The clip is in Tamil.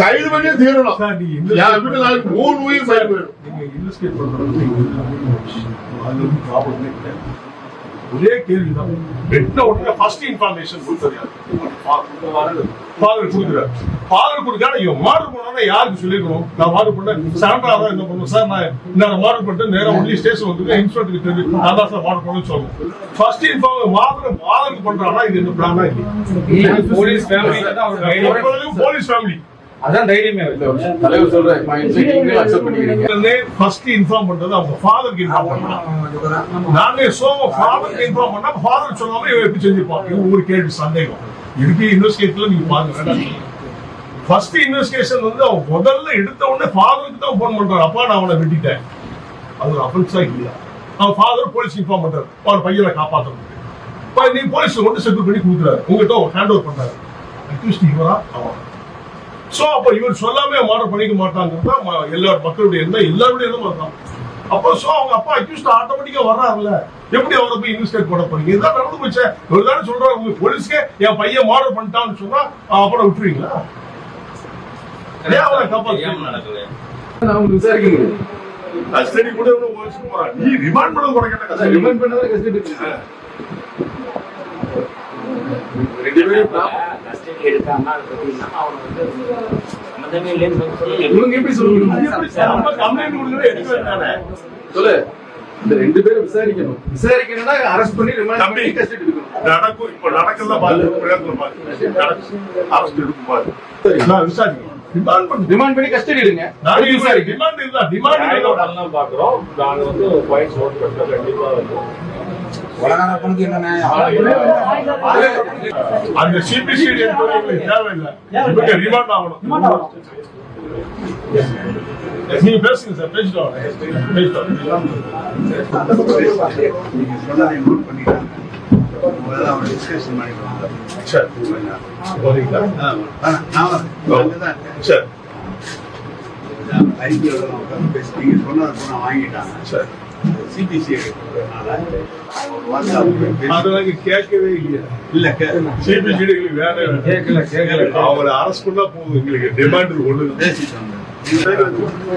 கைது பண்ணியே தீரணும். மூணு உயிர் போயிடும். ஒரே கேள்விதான். வெட்டின உடனே ஃபர்ஸ்ட் இன்ஃபர்மேஷன் கொடுத்தது ஃபாதர் கொடுக்குறாரு. ஃபாதர் கொடுக்காத இவன் மார்டர் பண்ணா யாருக்கு சொல்லிருக்கணும்? நான் மார்டர் பண்ணேன் சாண்டா தான் என்ன பண்ணுவோம் சார் நான் நான் மார்டர் பண்ணிட்டு நேரா ஒன்லி ஸ்டேஷன் வந்து இன்ஸ்பெக்டருக்கு தெரியும் நான் தான் சார் மார்டர் பண்ணணும்னு சொல்லணும் ஃபர்ஸ்ட் இன்ஃபார்ம் மார்டர் ஃபாதருக்கு பண்றானா? இது என்ன பிளானா இல்லை போலீஸ் ஃபேமிலி போலீஸ் ஃபேமிலி அதான் தைரியமே தலைவர் சொல்றேன் ஃபர்ஸ்ட் இன்ஃபார்ம் பண்றது அவங்க ஃபாதருக்கு இன்ஃபார்ம் பண்ணலாம். நாங்க சோ ஃபாதருக்கு இன்ஃபார்ம் பண்ணா ஃபாதர் சொல்லாம இவன் எப்படி செஞ்சிருப்பான் இது ஒரு கேள்வி சந்தேகம். இதுக்கு இன்வெஸ்டிகேட்ல நீங்க பாருங்க ஃபர்ஸ்ட் இன்வெஸ்டிகேஷன் வந்து அவன் முதல்ல எடுத்த உடனே ஃபாதருக்கு தான் ஃபோன் பண்றான் அப்பா நான் அவனை வெட்டிட்டேன். அது ஒரு அஃபென்ஸா இல்லையா? அவன் ஃபாதர் போலீஸ் இன்ஃபார்ம் பண்றாரு. அவன் பையனை காப்பாற்றணும் நீ போலீஸ் கொண்டு செட்டில் பண்ணி கொடுக்குறாரு. உங்ககிட்ட ஹேண்ட் ஓவர் பண்றாரு. அக்யூஸ்ட் இவரா அவன். சோ அப்ப இவர் சொல்லாம மாடல் பண்ணிக்க மாட்டாங்கிறது தான் ம- எல்லா மக்களுடைய எண்ணம் எல்லாருடைய எண்ணம் அதுதான். அப்போ சோ அவங்க அப்பா அக்யூஸ்ட் ஆட்டோமேட்டிக்கா வர்றாருல்ல. எப்படி அவரை போய் இன்வெஸ்டிகேட் பண்ண போறீங்க? இதுதான் நடந்து போச்சு. இவர் தானே சொல்றாரு உங்க போலீஸ்க்கே என் பையன் மாடல் பண்ணிட்டான்னு சொன்னா அப்புறம் விட்டுருவீங்களா? நான் உங்களுக்கு விசாரிக்கிறேன் கஸ்டடி கூட போறான் நீ ரிமாண்ட் கேட்ட அதான் ரிமைண்ட் பண்ணதான் கஸ்டடி ரெண்டு பேரும் எடுக்காம அது பார்த்தீங்கன்னா அவனை வந்து சம்மந்தமே இல்லைன்னு இவங்க எப்படி சொல்லுங்க சொல்லு. இந்த ரெண்டு பேரும் விசாரிக்கணும். விசாரிக்கணும்னா அரெஸ்ட் பண்ணி ரிமாண்ட் நடக்கும். இப்ப நடக்கல பாரு. அரசு எடுக்கும் பாரு. சரி. நான் விசாரிக்கிறேன் டிமாண்ட் பண்ணு. கஸ்டடி எடுங்க. நான் விசாரிக்க டிமாண்ட் இருந்தா டிமாண்ட் பாக்குறோம். நாங்க வந்து பாயிண்ட்ஸ் நோட் பண்ணிட்டு கண்டிப்பா வந்து அந்த சிபிசிடி தேவையில்லை. ரிமாண்ட் ஆகணும். நீங்க பேசுங்க சார். பேசிட்டு வாங்கிட்டாங்க சரி. சிபிசி எடுக்கிறதுனால கேட்கவே இல்லையா? இல்ல எங்களுக்கு வேற கேட்கல கேட்கல. அவங்கள அரஸ்ட் பண்ணா போதும் எங்களுக்கு டிமாண்ட் ஒண்ணு பேசிட்டு வந்தேன்